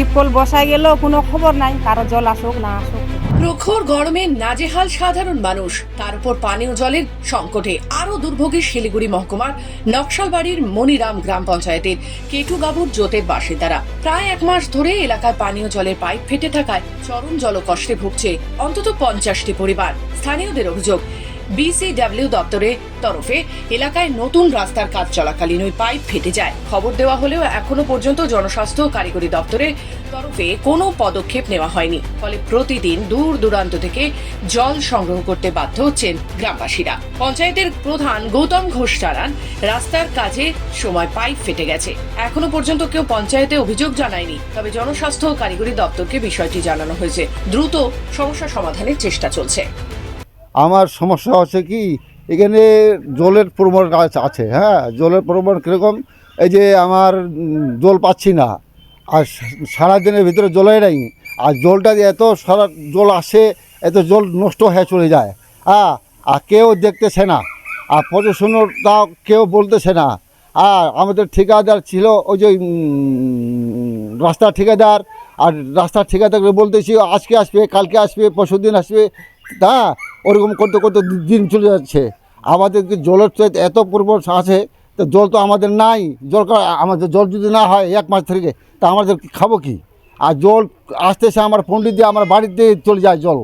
টিপকল বসায় গেলেও কোনো খবর নাই, কারও জল আসুক না আসুক। প্রখর গরমে নাজেহাল সাধারণ মানুষ। তার উপর পানীয় জলের সংকটে আরও দুর্ভোগী শিলিগুড়ি মহকুমার নকশালবাড়ির মনিরাম গ্রাম পঞ্চায়েতের কেটুগাবুর জোটের বাসিন্দারা। প্রায় এক মাস ধরে এলাকায় পানীয় জলের পাইপ ফেটে থাকায় চরম জলকষ্টে ভুগছে অন্তত পঞ্চাশটি পরিবার। স্থানীয়দের অভিযোগ বিসিডব্লিউ দপ্তরের তরফে এলাকায় নতুন রাস্তার কাজ চলাকালীন ওই পাইপ ফেটে যায়। খবর দেওয়া হলেও এখনও পর্যন্ত জনস্বাস্থ্য ও কারিগরি দপ্তরের তরফে কোনো পদক্ষেপ নেওয়া হয়নি। ফলে প্রতিদিন দূর দূরান্ত থেকে জল সংগ্রহ করতে বাধ্য হচ্ছেন গ্রামবাসীরা। পঞ্চায়েতের প্রধান গৌতম ঘোষ জানান, রাস্তার কাজে সময় পাইপ ফেটে গেছে। এখনও পর্যন্ত কেউ পঞ্চায়েতে অভিযোগ জানায়নি, তবে জনস্বাস্থ্য ও কারিগরি দপ্তরকে বিষয়টি জানানো হয়েছে। দ্রুত সমস্যা সমাধানের চেষ্টা চলছে। আমার সমস্যা হচ্ছে কি, এখানে জলের পরিমাণ আছে- হ্যাঁ জলের পরিমাণ কীরকম, এই যে আমার জল পাচ্ছি না, আর সারাদিনের ভিতরে জলই নাই, আর জলটা যে এত সারা জল আসে, এত জল নষ্ট হয়ে চলে যায় হ্যাঁ আর কেউ দেখতেছে না, আর প্রশাসনের তাও কেউ বলতেছে না, আর আমাদের ঠিকাদার ছিল, ওই যে রাস্তা ঠিকাদার, আর রাস্তার ঠিকাদারকে বলতেছি, আজকে আসবে, কালকে আসবে পরশু দিন আসবে তা ওরকম করতে করতে দিন চলে যাচ্ছে। আমাদের যে জলের তো এত পরিমাণ আছে তো জল তো আমাদের নাই। জল আমাদের জল যদি না হয় এক মাস থেকে তা আমাদের খাব কি? আর জল আসতেছে আমার পন্ডিত দিয়ে আমার বাড়িতে চলে যায় জল।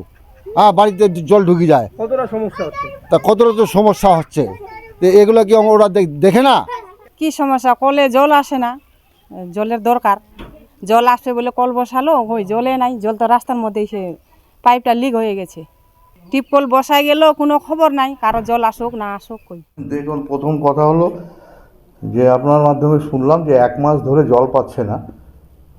হ্যাঁ বাড়িতে জল ঢুকে যায়। কতটা সমস্যা হচ্ছে? তা কতটা তো সমস্যা হচ্ছে। তো এগুলো কি আমরা ওরা দেখ- দেখে না? কি সমস্যা? কলে জল আসে না। জলের দরকার। জল আসবে বলে কল বসালো ওই জলে নাই। জল তো রাস্তার মধ্যেই সে পাইপটা লিক হয়ে গেছে। টিপকল বসায় গেলেও কোনো খবর নাই, কারও জল আসুক না আসুক কই। দেখুন, প্রথম কথা হলো যে আপনার মাধ্যমে শুনলাম যে এক মাস ধরে জল পাচ্ছে না।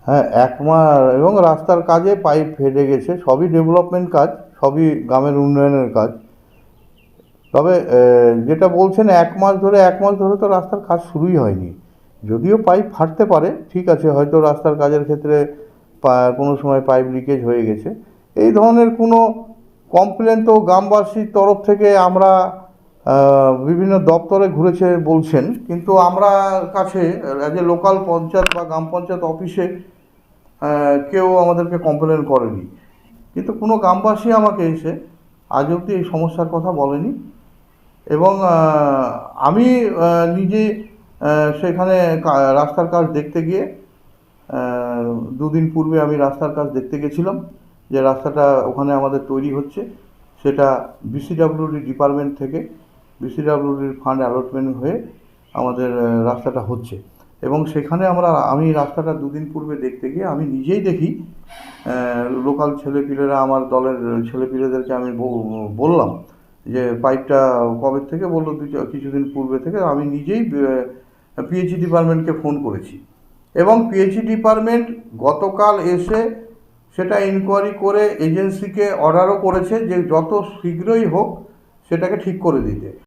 হ্যাঁ এক মাস এবং রাস্তার কাজে পাইপ ফেটে গেছে, সবই ডেভেলপমেন্ট কাজ, সবই গ্রামের উন্নয়নের কাজ। তবে যেটা বলছেন, এক মাস ধরে, এক মাস ধরে তো রাস্তার কাজ শুরুই হয়নি। যদিও পাইপ ফাটতে পারে, ঠিক আছে, হয়তো রাস্তার কাজের ক্ষেত্রে কোনো সময় পাইপ লিকেজ হয়ে গেছে। এই ধরনের কোনো কমপ্লেন তো গ্রামবাসীর তরফ থেকে আমরা বিভিন্ন দপ্তরে ঘুরেছে বলছেন, কিন্তু আমরা কাছে অ্যাজ এ লোকাল পঞ্চায়েত বা গ্রাম পঞ্চায়েত অফিসে কেউ আমাদেরকে কমপ্লেন করেনি। কিন্তু কোনো গ্রামবাসী আমাকে এসে আজ অবধি এই সমস্যার কথা বলেনি এবং আমি নিজে সেখানে রাস্তার কাজ দেখতে গিয়ে দুদিন পূর্বে আমি রাস্তার কাজ দেখতে গেছিলাম। যে রাস্তাটা ওখানে আমাদের তৈরি হচ্ছে, সেটা বিসিডাব্লিউডি ডিপার্টমেন্ট থেকে বিসিডাব্লিউডির ফান্ড অ্যালটমেন্ট হয়ে আমাদের রাস্তাটা হচ্ছে। এবং সেখানে আমরা, আমি রাস্তাটা দুদিন পূর্বে দেখতে গিয়ে আমি নিজেই দেখি লোকাল ছেলেপিলেরা, আমার দলের ছেলেপিলেদেরকে আমি বললাম যে পাইপটা কবে থেকে? বলল কিছুদিন পূর্বে থেকে। আমি নিজেই পিএইচই ডিপার্টমেন্টকে ফোন করেছি। এবং পিএইচই ডিপার্টমেন্ট গতকাল এসে সেটা ইনকোয়ারি করে এজেন্সিকে অর্ডারও করেছে যে যত শীঘ্রই হোক সেটাকে ঠিক করে দিতে।